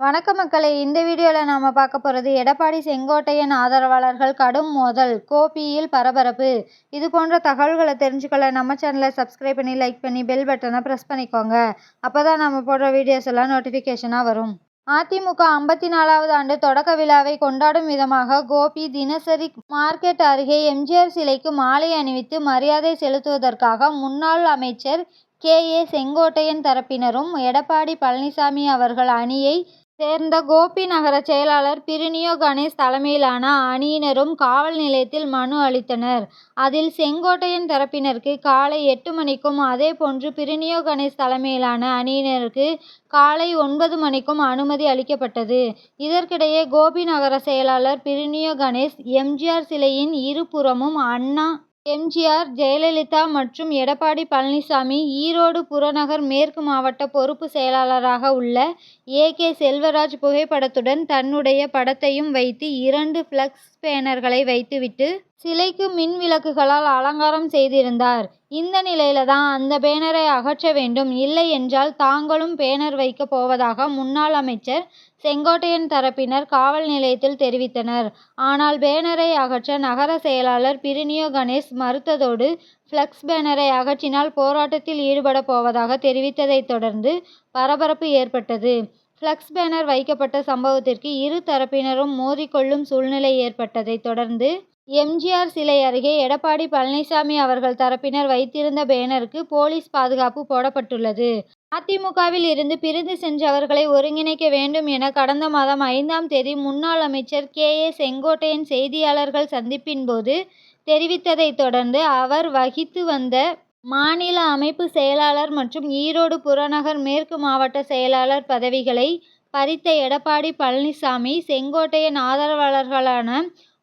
வணக்க மக்களை இந்த வீடியோவில் நாம் பார்க்க போகிறது எடப்பாடி செங்கோட்டையன் ஆதரவாளர்கள் கடும் மோதல் கோபியில் பரபரப்பு. இது போன்ற தகவல்களை தெரிஞ்சுக்கொள்ள நம்ம சேனலை சப்ஸ்கிரைப் பண்ணி லைக் பண்ணி பெல் பட்டனை ப்ரெஸ் பண்ணிக்கோங்க. அப்போ தான் நம்ம போடுற வீடியோஸ் எல்லாம் நோட்டிஃபிகேஷனாக வரும். அதிமுக ஐம்பத்தி நாலாவது ஆண்டு தொடக்க விழாவை கொண்டாடும் விதமாக கோபி தினசரி மார்க்கெட் அருகே எம்ஜிஆர் சிலைக்கு மாலை அணிவித்து மரியாதை செலுத்துவதற்காக முன்னாள் அமைச்சர் கே ஏ செங்கோட்டையன் தரப்பினரும் எடப்பாடி பழனிசாமி அவர்கள் அணியை சேர்ந்த கோபி நகர செயலாளர் பிரினியோ கணேஷ் தலைமையிலான அணியினரும் காவல் நிலையத்தில் மனு அளித்தனர். அதில் செங்கோட்டையன் தரப்பினருக்கு காலை எட்டு மணிக்கும் அதேபோன்று பிரினியோ கணேஷ் தலைமையிலான அணியினருக்கு காலை ஒன்பது மணிக்கும் அனுமதி அளிக்கப்பட்டது. இதற்கிடையே கோபி நகர செயலாளர் பிரினியோ கணேஷ் எம். ஜி. ஆர். சிலையின் இருபுறமும் அண்ணா எம்ஜிஆர் ஜெயலலிதா மற்றும் எடப்பாடி பழனிசாமி ஈரோடு புறநகர் மேற்கு மாவட்ட பொறுப்பு செயலாளராக உள்ள ஏ. கே. செல்வராஜ் புகைப்படத்துடன் தன்னுடைய படத்தையும் வைத்து இரண்டு பிளக்ஸ் பேனர்களை வைத்துவிட்டு சிலைக்கு மின் விளக்குகளால் அலங்காரம் செய்திருந்தார். இந்த நிலையில தான் அந்த பேனரை அகற்ற வேண்டும் இல்லை என்றால் தாங்களும் பேனர் வைக்க போவதாக முன்னாள் அமைச்சர் செங்கோட்டையன் தரப்பினர் காவல் நிலையத்தில் தெரிவித்தனர். ஆனால் பேனரை அகற்ற நகர செயலாளர் பிரினியோ கணேஷ் மறுத்ததோடு ஃப்ளக்ஸ் பேனரை அகற்றினால் போராட்டத்தில் ஈடுபட போவதாக தெரிவித்ததைத் தொடர்ந்து பரபரப்பு ஏற்பட்டது. ஃப்ளக்ஸ் பேனர் வைக்கப்பட்ட சம்பவத்திற்கு இரு தரப்பினரும் மோதிக்கொள்ளும் சூழ்நிலை ஏற்பட்டதைத் தொடர்ந்து எம்ஜிஆர் சிலை அருகே எடப்பாடி பழனிசாமி அவர்கள் தரப்பினர் வைத்திருந்த பேனருக்கு போலீஸ் பாதுகாப்பு போடப்பட்டுள்ளது. அதிமுகவில் இருந்து பிரிந்து சென்றவர்களை ஒருங்கிணைக்க வேண்டும் என கடந்த மாதம் ஐந்தாம் தேதி முன்னாள் அமைச்சர் கே. ஏ. செங்கோட்டையன் செய்தியாளர்கள் சந்திப்பின்போது தெரிவித்ததைத் தொடர்ந்து அவர் வகித்து வந்த மாநில அமைப்பு செயலாளர் மற்றும் ஈரோடு புறநகர் மேற்கு மாவட்ட செயலாளர் பதவிகளை பறித்த எடப்பாடி பழனிசாமி செங்கோட்டையன் ஆதரவாளர்களான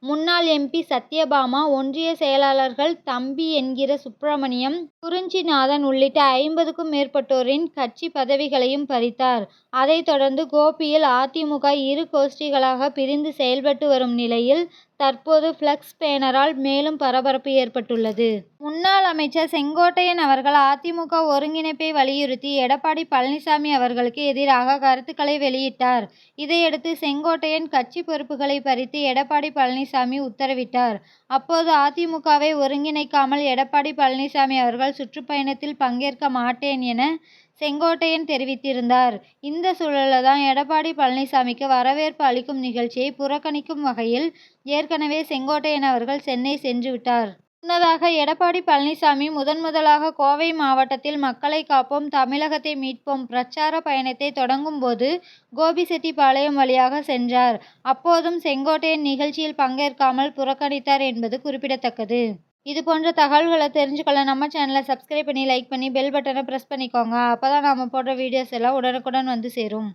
முன்னாள் எம்பி சத்யபாமா ஒன்றிய செயலாளர்கள் தம்பி என்கிற சுப்பிரமணியம் குறிஞ்சிநாதன் உள்ளிட்ட ஐம்பதுக்கும் மேற்பட்டோரின் கட்சி பதவிகளையும் பறித்தார். அதைத் தொடர்ந்து கோபியில் அதிமுக இரு கோஷ்டிகளாக பிரிந்து செயல்பட்டு வரும் நிலையில் தற்போது ஃப்ளக்ஸ் பேனரால் மேலும் பரபரப்பு ஏற்பட்டுள்ளது. முன்னாள் அமைச்சர் செங்கோட்டையன் அவர்கள் அதிமுக ஒருங்கிணைப்பை வலியுறுத்தி எடப்பாடி பழனிசாமி அவர்களுக்கு எதிராக கருத்துக்களை வெளியிட்டார். இதையடுத்து செங்கோட்டையன் கட்சி பொறுப்புகளை பறித்து எடப்பாடி பழனிசாமி உத்தரவிட்டார். அப்போது அதிமுகவை ஒருங்கிணைக்காமல் எடப்பாடி பழனிசாமி அவர்கள் சுற்றுப்பயணத்தில் பங்கேற்க மாட்டேன் என செங்கோட்டையன் தெரிவித்திருந்தார். இந்த சூழலில் தான் எடப்பாடி பழனிசாமிக்கு வரவேற்பு அளிக்கும் நிகழ்ச்சியை புறக்கணிக்கும் வகையில் ஏற்கனவே செங்கோட்டையன் அவர்கள் சென்னை சென்றுவிட்டார். முன்னதாக எடப்பாடி பழனிசாமி முதன்முதலாக கோவை மாவட்டத்தில் மக்களை காப்போம் தமிழகத்தை மீட்போம் பிரச்சார பயணத்தை தொடங்கும் போது கோபிசெட்டிப்பாளையம் வழியாக சென்றார். அப்போதும் செங்கோட்டையன் நிகழ்ச்சியில் பங்கேற்காமல் புறக்கணித்தார் என்பது குறிப்பிடத்தக்கது. இது போன்ற தகவல்களை தெரிஞ்சுக்கொள்ள நம்ம சேனலை சப்ஸ்கிரைப் பண்ணி லைக் பண்ணி பெல் பட்டனை ப்ரெஸ் பண்ணிக்கோங்க. அப்போ தான் நாம போடுற வீடியோஸ் எல்லாம் உடனுக்குடன் வந்து சேரும்.